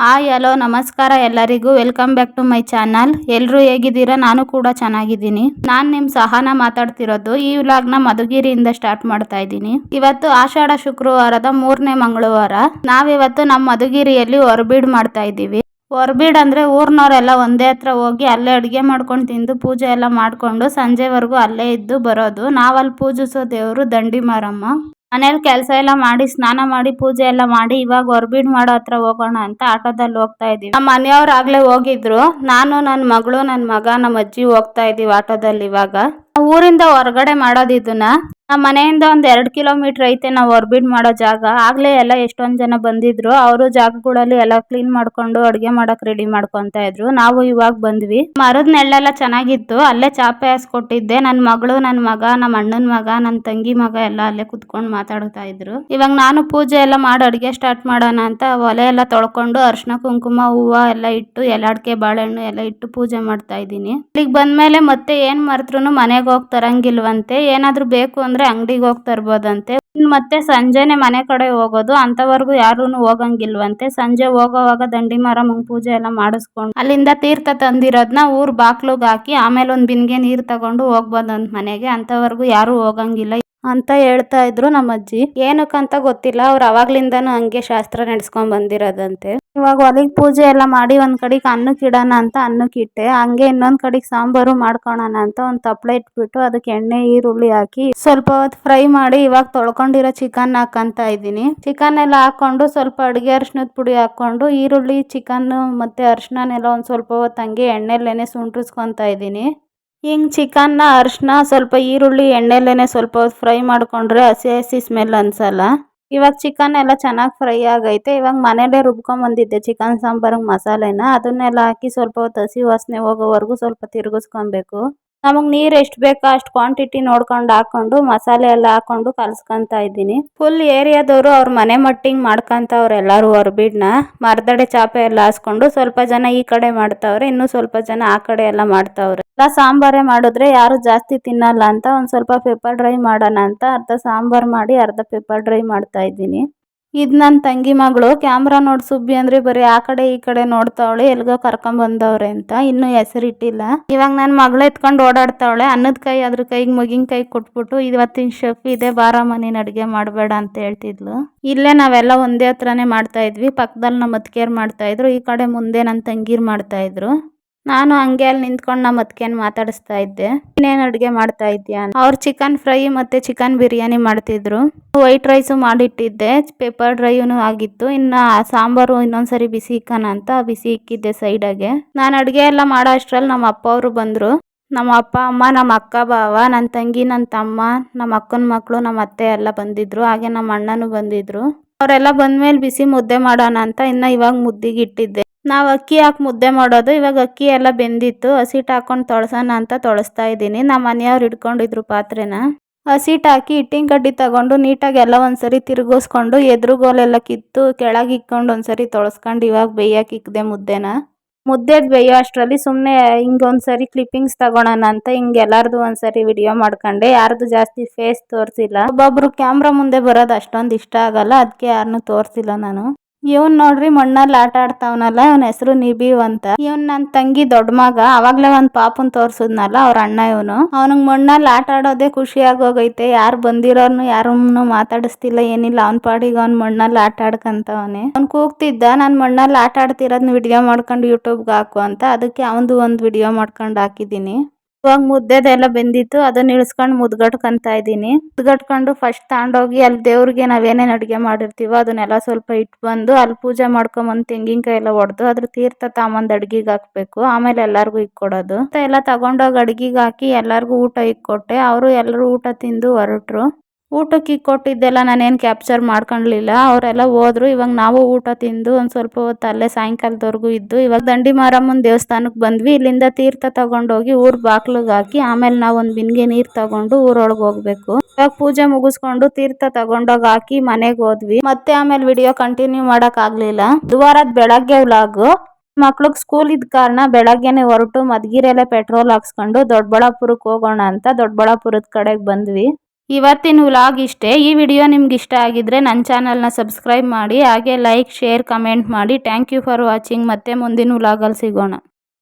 Hi, hello, ನಮಸ್ಕಾರ ಎಲ್ಲರಿಗೂ. Welcome back to my channel. ಎಲ್ಲರೂ ಹೇಗಿದ್ದೀರಾ? ನಾನು ಕೂಡ ಚೆನ್ನಾಗಿದ್ದೀನಿ. ನಾನು ನಿಮ್ಮ ಸಹನ ಮಾತಾಡ್ತಿರೋದು ಈ ವ್ಲಾಗ್ನ ಮಧುಗಿರಿಯಿಂದ ಸ್ಟಾರ್ಟ್ ಮಾಡ್ತಾ ಇದ್ದೀನಿ. ಇವತ್ತು ಆಷಾಢ ಶುಕ್ರವಾರದ ಮೂರನೇ ಮಂಗಳವಾರ. ನಾವಿವತ್ತು ನಮ್ಮ ಮಧುಗಿರಿಯಲ್ಲಿ ಹೊರಬೀಡ್ ಮಾಡ್ತಾ ಇದ್ದೀವಿ. ಹೊರಬೀಡ್ ಅಂದ್ರೆ ಊರಿನವರೆಲ್ಲ ಒಂದೇ ಹತ್ರ ಹೋಗಿ ಅಲ್ಲೇ ಅಡುಗೆ ಮಾಡ್ಕೊಂಡು ತಿಂದು ಪೂಜೆ ಎಲ್ಲ ಮಾಡ್ಕೊಂಡು ಸಂಜೆವರೆಗೂ ಅಲ್ಲೇ ಇದ್ದು ಬರೋದು. ನಾವಲ್ಲಿ ಪೂಜಿಸೋ ದೇವರು ದಂಡಿ ಮಾರಮ್ಮ ಮನೇಲಿ ಕೆಲಸ ಎಲ್ಲ ಮಾಡಿ, ಸ್ನಾನ ಮಾಡಿ, ಪೂಜೆ ಎಲ್ಲ ಮಾಡಿ, ಇವಾಗ ಹೊರಬೀಡ್ ಮಾಡೋ ಹತ್ರ ಹೋಗೋಣ ಅಂತ ಆಟೋದಲ್ಲಿ ಹೋಗ್ತಾ ಇದೀವಿ ನಮ್ಮ ಮನೆಯವ್ರು ಆಗ್ಲೇ ಹೋಗಿದ್ರು. ನಾನು, ನನ್ನ ಮಗಳು, ನನ್ನ ಮಗ, ನಮ್ಮ ಅಜ್ಜಿ ಹೋಗ್ತಾ ಇದೀವಿ ಆಟೋದಲ್ಲಿ ಇವಾಗ. ಊರಿಂದ ಹೊರಗಡೆ ಮಾಡೋದು ಇದನ್ನ. ನಮ್ಮ ಮನೆಯಿಂದ ಒಂದ್ ಎರಡು ಕಿಲೋಮೀಟರ್ ಐತೆ ನಾವು ಹೊರಬಿಡ್ ಮಾಡೋ ಜಾಗ. ಆಗ್ಲೇ ಎಲ್ಲ ಎಷ್ಟೊಂದ್ ಜನ ಬಂದಿದ್ರು. ಅವರು ಜಾಗಗಳಲ್ಲಿ ಎಲ್ಲ ಕ್ಲೀನ್ ಮಾಡ್ಕೊಂಡು ಅಡ್ಗೆ ಮಾಡಕ್ ರೆಡಿ ಮಾಡ್ಕೊಂತ ಇದ್ರು. ನಾವು ಇವಾಗ ಬಂದ್ವಿ. ಮರದ ನೆಳ್ಳೆಲ್ಲ ಚೆನ್ನಾಗಿತ್ತು. ಅಲ್ಲೇ ಚಾಪೆ ಹಾಸ್ಕೊಟ್ಟಿದ್ದೆ. ನನ್ನ ಮಗಳು ನನ್ನ ಮಗ ನಮ್ಮ ಅಣ್ಣನ ಮಗ ನನ್ನ ತಂಗಿ ಮಗ ಎಲ್ಲ ಅಲ್ಲೇ ಕುತ್ಕೊಂಡು ಮಾತಾಡ್ತಾ ಇದ್ರು. ಇವಾಗ ನಾನು ಪೂಜೆ ಎಲ್ಲ ಮಾಡಿ ಅಡ್ಗೆ ಸ್ಟಾರ್ಟ್ ಮಾಡೋಣ ಅಂತ ಒಲೆ ಎಲ್ಲ ತೊಳ್ಕೊಂಡು ಅರ್ಶಿನ ಕುಂಕುಮ, ಹೂವ ಎಲ್ಲ ಇಟ್ಟು ಎಲ್ಲಾಡ್ಕೆ ಬಾಳೆಹಣ್ಣು ಎಲ್ಲ ಇಟ್ಟು ಪೂಜೆ ಮಾಡ್ತಾ ಇದ್ದೀನಿ. ಇಲ್ಲಿಗೆ ಬಂದ್ಮೇಲೆ ಮತ್ತೆ ಏನ್ ಮರ್ತ್ರು ಮನೆಗೆ ಹೋಗಿ ತರಂಗಿಲ್ವಂತೆ. ಏನಾದ್ರು ಬೇಕು ಅಂದ್ರೆ ಅಂಗಡಿಗೆ ಹೋಗಿ ತರ್ಬೋದಂತೆ. ಮತ್ತೆ ಸಂಜೆನೆ ಮನೆ ಕಡೆ ಹೋಗೋದು, ಅಂತವರೆಗೂ ಯಾರೂ ಹೋಗಂಗಿಲ್ವಂತೆ. ಸಂಜೆ ಹೋಗೋವಾಗ ದಂಡಿ ಮಾರಮ್ಮಂಗ್ ಪೂಜೆ ಎಲ್ಲ ಮಾಡಿಸ್ಕೊಂಡು ಅಲ್ಲಿಂದ ತೀರ್ಥ ತಂದಿರೋದ್ನ ಊರ್ ಬಾಕ್ಲುಗ್ ಹಾಕಿ ಆಮೇಲೆ ಒಂದ್ ಬಿನ್ಗೆ ನೀರ್ ತಗೊಂಡು ಹೋಗ್ಬೋದಂತ ಮನೆಗೆ. ಅಂತವರೆಗೂ ಯಾರು ಹೋಗಂಗಿಲ್ಲ. ಅಂತ ಹೇಳ್ತಾ ಇದ್ರು ನಮ್ಮ ಅಜ್ಜಿ ಏನಕ್ಕಂತ ಗೊತ್ತಿಲ್ಲ, ಅವ್ರು ಅವಾಗ್ಲಿಂದನೂ ಹಂಗೆ ಶಾಸ್ತ್ರ ನಡೆಸ್ಕೊಂಡ್ ಬಂದಿರೋದಂತೆ. ಇವಾಗ ಹೊಲಿಗೆ ಪೂಜೆ ಎಲ್ಲ ಮಾಡಿ ಒಂದ್ ಕಡೆಗೆ ಅನ್ನಕ್ಕೆ ಇಡೋಣ ಅಂತ ಅನ್ನಕ್ಕೆ ಇಟ್ಟೆ ಹಂಗೆ ಇನ್ನೊಂದ್ ಕಡೆಗೆ ಸಾಂಬಾರು ಮಾಡ್ಕೊಳೋಣ ಅಂತ ಒಂದ್ ತಪ್ಲೆ ಇಟ್ಬಿಟ್ಟು ಅದಕ್ಕೆ ಎಣ್ಣೆ, ಈರುಳ್ಳಿ ಹಾಕಿ ಸ್ವಲ್ಪ ಹೊತ್ತು ಫ್ರೈ ಮಾಡಿ ಇವಾಗ ತೊಳ್ಕೊಂಡಿರೋ ಚಿಕನ್ ಹಾಕಂತ ಇದ್ದೀನಿ. ಚಿಕನ್ ಎಲ್ಲ ಹಾಕೊಂಡು ಸ್ವಲ್ಪ ಅಡುಗೆ ಅರ್ಶಿನದ ಪುಡಿ ಹಾಕೊಂಡು ಈರುಳ್ಳಿ, ಚಿಕನ್ ಮತ್ತೆ ಅರ್ಶಿನನೆಲ್ಲ ಒಂದ್ ಸ್ವಲ್ಪ ಹೊತ್ತು ಹಂಗೆ ಎಣ್ಣೆಲ್ಲೇನೆ ಸುಂಟ್ರಿಸ್ಕೊಂತ ಇದ್ದೀನಿ. ಹಿಂಗ್ ಚಿಕನ್ನ, ಅರ್ಶಿನ ಸ್ವಲ್ಪ ಈರುಳ್ಳಿ ಎಣ್ಣೆಲೇ ಸ್ವಲ್ಪ ಫ್ರೈ ಮಾಡಿಕೊಂಡ್ರೆ ಹಸಿ ಹಸಿ ಸ್ಮೆಲ್ ಅನ್ಸಲ್ಲ. ಇವಾಗ ಚಿಕನ್ ಎಲ್ಲ ಚೆನ್ನಾಗಿ ಫ್ರೈ ಆಗೈತೆ. ಇವಾಗ ಮನೆಯಲ್ಲೇ ರುಬ್ಕೊಂಡ್ ಬಂದಿದ್ದೆ ಚಿಕನ್ ಸಾಂಬಾರಿಗೆ ಮಸಾಲೆನ. ಅದನ್ನೆಲ್ಲ ಹಾಕಿ ಸ್ವಲ್ಪ ಹೊತ್ತು ಹಸಿ ವಾಸನೆ ಹೋಗೋವರೆಗೂ ಸ್ವಲ್ಪ ತಿರುಗಿಸ್ಕೊಬೇಕು. ನಮಗೆ ನೀರು ಎಷ್ಟು ಬೇಕೋ ಅಷ್ಟು ಕ್ವಾಂಟಿಟಿ ನೋಡ್ಕೊಂಡು ಹಾಕೊಂಡು, ಮಸಾಲೆ ಎಲ್ಲ ಹಾಕೊಂಡು ಕಲ್ಸ್ಕೊಂತ ಇದ್ದೀನಿ. ಫುಲ್ ಏರಿಯಾದವರು ಅವ್ರ ಮನೆ ಮಟ್ಟಿಂಗ್ ಮಾಡ್ಕೊಂತವ್ರೆ ಎಲ್ಲರೂ ಹೊರಬಿಡ್ನ. ಮರದಡೆ ಚಾಪೆ ಎಲ್ಲ ಹಾಸ್ಕೊಂಡು ಸ್ವಲ್ಪ ಜನ ಈ ಕಡೆ ಮಾಡ್ತಾವ್ರೆ, ಇನ್ನು ಸ್ವಲ್ಪ ಜನ ಆ ಕಡೆ ಎಲ್ಲ ಮಾಡ್ತಾವ್ರೆ. ಎಲ್ಲ ಸಾಂಬಾರೇ ಮಾಡಿದ್ರೆ ಯಾರು ಜಾಸ್ತಿ ತಿನ್ನಲ್ಲ ಅಂತ ಒಂದ್ ಸ್ವಲ್ಪ ಪೆಪ್ಪರ್ ಡ್ರೈ ಮಾಡೋಣ ಅಂತ ಅರ್ಧ ಸಾಂಬಾರ್ ಮಾಡಿ ಅರ್ಧ ಪೆಪ್ಪರ್ ಡ್ರೈ ಮಾಡ್ತಾ ಇದ್ದೀನಿ. ಇದ್ ನನ್ನ ತಂಗಿ ಮಗಳು, ಕ್ಯಾಮ್ರಾ ನೋಡಿ ಸುಬ್ಬಿ ಅಂದ್ರೆ ಬರೀ ಆ ಕಡೆ ಈ ಕಡೆ ನೋಡ್ತಾವಳೆ, ಎಲ್ಗೋ ಕರ್ಕೊಂಬಂದವ್ರೆ ಅಂತ ಇನ್ನೂ ಹೆಸರಿಟ್ಟಿಲ್ಲ ಇವಾಗ ನನ್ನ ಮಗಳು ಎತ್ಕೊಂಡು ಓಡಾಡ್ತಾವಳೆ, ಅನ್ನದ ಕೈ ಅದ್ರ ಕೈಗೆ ಮಗಿನ ಕೈ ಕೊಟ್ಬಿಟ್ಟು ಇವತ್ತಿನ ಶೆಫ್ ಇದೆ ಬಾರ ಮನೇನ ಅಡ್ಗೆ ಮಾಡಬೇಡ ಅಂತ ಹೇಳ್ತಿದ್ಲು. ಇಲ್ಲೇ ನಾವೆಲ್ಲ ಒಂದೇ ಹತ್ರನೇ ಮಾಡ್ತಾ ಇದ್ವಿ ಪಕ್ಕದಲ್ಲಿ ನಮ್ಮ ಅತ್ತಿಗೆಯರ್ ಮಾಡ್ತಾ ಇದ್ರು, ಈ ಕಡೆ ಮುಂದೆ ನನ್ನ ತಂಗೀರು ಮಾಡ್ತಾ ಇದ್ರು. ನಾನು ಹಂಗೆ ಅಲ್ಲಿ ನಿಂತ್ಕೊಂಡು ನಮ್ಮ ಅತ್ತಿಗೆನ ಮಾತಾಡಿಸ್ತಾ ಇದ್ದೆ. ಇನ್ನೇನು ಅಡುಗೆ ಮಾಡ್ತಾ ಇದ್ದೀಯಾ ಅವ್ರು ಚಿಕನ್ ಫ್ರೈ ಮತ್ತೆ ಚಿಕನ್ ಬಿರಿಯಾನಿ ಮಾಡ್ತಿದ್ರು. ವೈಟ್ ರೈಸು ಮಾಡಿಟ್ಟಿದ್ದೆ. ಪೇಪರ್ ಡ್ರೈನು ಆಗಿತ್ತು. ಇನ್ನು ಸಾಂಬಾರು ಇನ್ನೊಂದ್ಸರಿ ಬಿಸಿ ಇಕ್ಕನ ಅಂತ ಬಿಸಿ ಇಕ್ಕಿದ್ದೆ ಸೈಡಾಗೆ ನಾನು ಅಡುಗೆ ಎಲ್ಲ ಮಾಡೋ ಅಷ್ಟರಲ್ಲಿ ನಮ್ಮ ಅಪ್ಪ ಅವರು ಬಂದರು. ನಮ್ಮ ಅಪ್ಪ, ಅಮ್ಮ, ನಮ್ಮ ಅಕ್ಕ ಬಾವ ನನ್ನ ತಂಗಿ ನನ್ನ ತಮ್ಮ, ನಮ್ಮ ಅಕ್ಕನ ಮಕ್ಕಳು ನಮ್ಮ ಅತ್ತೆ ಎಲ್ಲ ಬಂದಿದ್ರು. ಹಾಗೆ ನಮ್ಮ ಅಣ್ಣನೂ ಬಂದಿದ್ರು. ಅವರೆಲ್ಲ ಬಂದ್ಮೇಲೆ ಬಿಸಿ ಮುದ್ದೆ ಮಾಡೋಣ ಅಂತ ಇನ್ನು ಇವಾಗ ಮುದ್ದಿಗೆ ಇಟ್ಟಿದ್ದೆ. ನಾವು ಅಕ್ಕಿ ಹಾಕಿ ಮುದ್ದೆ ಮಾಡೋದು. ಇವಾಗ ಅಕ್ಕಿ ಎಲ್ಲ ಬೆಂದಿತ್ತು. ಹಸಿಟ್ಟು ಹಾಕೊಂಡು ತೊಳಸೋಣ ಅಂತ ತೊಳಸ್ತಾ ಇದ್ದೀನಿ. ನಮ್ಮ ಮನೆಯವ್ರು ಹಿಡ್ಕೊಂಡಿದ್ರು ಪಾತ್ರೆನ. ಹಸಿಟ್ಟು ಹಾಕಿ ಹಿಟ್ಟಿನ ಕಡ್ಡಿ ತಗೊಂಡು ನೀಟಾಗಿ ಎಲ್ಲ ಒಂದ್ಸರಿ ತಿರುಗಿಸ್ಕೊಂಡು ಎದುರುಗೋಲೆಲ್ಲ ಕಿತ್ತು ಕೆಳಗೆ ಇಕ್ಕೊಂಡು ಒಂದ್ಸರಿ ತೊಳಸ್ಕೊಂಡು ಇವಾಗ ಬೇಯಕ್ಕೆ ಇಕ್ಕದೆ ಮುದ್ದೆನ. ಮುದ್ದೆದು ಬೇಯೋ ಅಷ್ಟರಲ್ಲಿ ಸುಮ್ಮನೆ ಹಿಂಗೆ ಒಂದ್ಸರಿ ಕ್ಲಿಪ್ಪಿಂಗ್ಸ್ ತಗೊಳೋಣ ಅಂತ ಹಿಂಗೆ ಎಲ್ಲಾರ್ದು ಒಂದ್ಸರಿ ವಿಡಿಯೋ ಮಾಡ್ಕೊಂಡೆ. ಯಾರ್ದು ಜಾಸ್ತಿ ಫೇಸ್ ತೋರಿಸಿಲ್ಲ. ಒಬ್ಬೊಬ್ರು ಕ್ಯಾಮ್ರಾ ಮುಂದೆ ಬರೋದು ಅಷ್ಟೊಂದು ಇಷ್ಟ ಆಗಲ್ಲ. ಅದಕ್ಕೆ ಯಾರನ್ನೂ ತೋರಿಸಿಲ್ಲ ನಾನು. ಇವನ್ ನೋಡ್ರಿ ಮಣ್ಣಲ್ಲಿ ಆಟ ಆಡ್ತಾವನಲ್ಲ, ಇವನ ಹೆಸರು ನಿಬಿವ್ ಅಂತ. ಇವನ್ ನನ್ ತಂಗಿ ದೊಡ್ಡ ಮಗ, ಅವಾಗ್ಲೇ ಒಂದ್ ಪಾಪನ್ ತೋರ್ಸದ್ನಲ್ಲ ಅವ್ರ ಅಣ್ಣ ಇವನು. ಅವನಿಗೆ ಮಣ್ಣಲ್ಲಿ ಆಟ ಆಡೋದೇ ಖುಷಿ ಆಗೋಗೈತೆ, ಯಾರು ಬಂದಿರೋನು ಯಾರನ್ನು ಮಾತಾಡಿಸ್ತಿಲ್ಲ, ಏನಿಲ್ಲ, ಅವ್ನ ಪಾಡಿಗೆ ಅವ್ನ ಮಣ್ಣಲ್ಲಿ ಆಟ ಆಡ್ಕಂತವನೆ. ಅವ್ನ್ ಕೂಗ್ತಿದ್ದ, ನಾನ್ ಮಣ್ಣಲ್ಲಿ ಆಟ ಆಡ್ತಿರೋದ್ನ ವಿಡಿಯೋ ಮಾಡ್ಕೊಂಡು ಯೂಟ್ಯೂಬ್ಗೆ ಹಾಕು ಅಂತ, ಅದಕ್ಕೆ ಅವಂದು ಒಂದು ವಿಡಿಯೋ ಮಾಡ್ಕೊಂಡು ಹಾಕಿದ್ದೀನಿ. ಇವಾಗ ಮುದ್ದೆದೆಲ್ಲ ಬೆಂದಿತ್ತು, ಅದನ್ನ ಇಳಿಸ್ಕೊಂಡು ಮುದ್ಗಟ್ಕೊಂತ ಇದ್ದೀನಿ. ಮುದ್ಗಟ್ಕೊಂಡು ಫಸ್ಟ್ ತಗೊಂಡೋಗಿ ಅಲ್ಲಿ ದೇವ್ರಿಗೆ ನಾವೇನೇನು ಅಡುಗೆ ಮಾಡಿರ್ತೀವೋ ಅದನ್ನೆಲ್ಲ ಸ್ವಲ್ಪ ಇಟ್ಟು ಬಂದು ಅಲ್ಲಿ ಪೂಜೆ ಮಾಡ್ಕೊಂಬಂದು ತೆಂಗಿನಕಾಯಿ ಎಲ್ಲ ಒಡೆದು ಅದ್ರ ತೀರ್ಥ ತಾಮಂದು ಅಡ್ಗಿಗೆ ಹಾಕ್ಬೇಕು. ಆಮೇಲೆ ಎಲ್ಲರಿಗೂ ಇಕ್ಕೊಡೋದು ಎಲ್ಲ ತಗೊಂಡೋಗಿ ಅಡ್ಗಿಗೆ ಹಾಕಿ ಎಲ್ಲರಿಗೂ ಊಟ ಇಕ್ಕೊಟ್ಟೆ ಅವರು ಎಲ್ಲರೂ ಊಟ ತಿಂದು ಹೊರಟ್ರು. ಊಟಕ್ಕೆ ಕೊಟ್ಟಿದ್ದೆಲ್ಲ ನಾನೇನು ಕ್ಯಾಪ್ಚರ್ ಮಾಡ್ಕೊಳ್ಲಿಲ್ಲ ಅವರೆಲ್ಲ ಹೋದ್ರು, ಇವಾಗ ನಾವು ಊಟ ತಿಂದು ಒಂದು ಸ್ವಲ್ಪ ಹೊತ್ತು ಅಲ್ಲೇ ಸಾಯಂಕಾಲದವರೆಗೂ ಇದ್ದು, ಇವಾಗ ದಂಡಿ ಮಾರಮ್ಮನ ದೇವಸ್ಥಾನಕ್ಕೆ ಬಂದ್ವಿ. ಇಲ್ಲಿಂದ ತೀರ್ಥ ತಗೊಂಡೋಗಿ ಊರ ಬಾಗ್ಲಿಗೆ ಹಾಕಿ, ಆಮೇಲೆ ನಾವು ಒಂದು ಬಿನ್ಗೆ ನೀರು ತಗೊಂಡು ಊರೊಳಗೆ ಹೋಗ್ಬೇಕು. ಇವಾಗ ಪೂಜೆ ಮುಗಿಸ್ಕೊಂಡು ತೀರ್ಥ ತಗೊಂಡೋಗಿ ಹಾಕಿ ಮನೆಗೆ ಹೋದ್ವಿ. ಮತ್ತೆ ಆಮೇಲೆ ವಿಡಿಯೋ ಕಂಟಿನ್ಯೂ ಮಾಡಕ್ ಆಗ್ಲಿಲ್ಲ. ಬುಧವಾರದ ಬೆಳಗ್ಗೆ ವ್ಲಾಗ್ ಮಕ್ಳಿಗೆ ಸ್ಕೂಲ್ ಇದ್ದ ಕಾರಣ ಬೆಳಗ್ಗೆನೆ ಹೊರಟು ಮದ್ಗಿರೆಲ್ಲ ಪೆಟ್ರೋಲ್ ಹಾಕ್ಸ್ಕೊಂಡು ದೊಡ್ಡಬಳ್ಳಾಪುರಕ್ಕೆ ಹೋಗೋಣ ಅಂತ ದೊಡ್ಡಬಳ್ಳಾಪುರದ ಕಡೆಗೆ ಬಂದ್ವಿ. ಇವತ್ತಿನ ವ್ಲಾಗ್ ಇಷ್ಟೇ. ಈ ವಿಡಿಯೋ ನಿಮ್ಗೆ ಇಷ್ಟ ಆಗಿದ್ರೆ ನನ್ನ ಚಾನಲ್ನ ಸಬ್ಸ್ಕ್ರೈಬ್ ಮಾಡಿ, ಹಾಗೆ ಲೈಕ್ ಶೇರ್ ಕಮೆಂಟ್ ಮಾಡಿ. ಥ್ಯಾಂಕ್ ಯು ಫಾರ್ ವಾಚಿಂಗ್ ಮತ್ತೆ ಮುಂದಿನ ವ್ಲಾಗಲ್ಲಿ ಸಿಗೋಣ.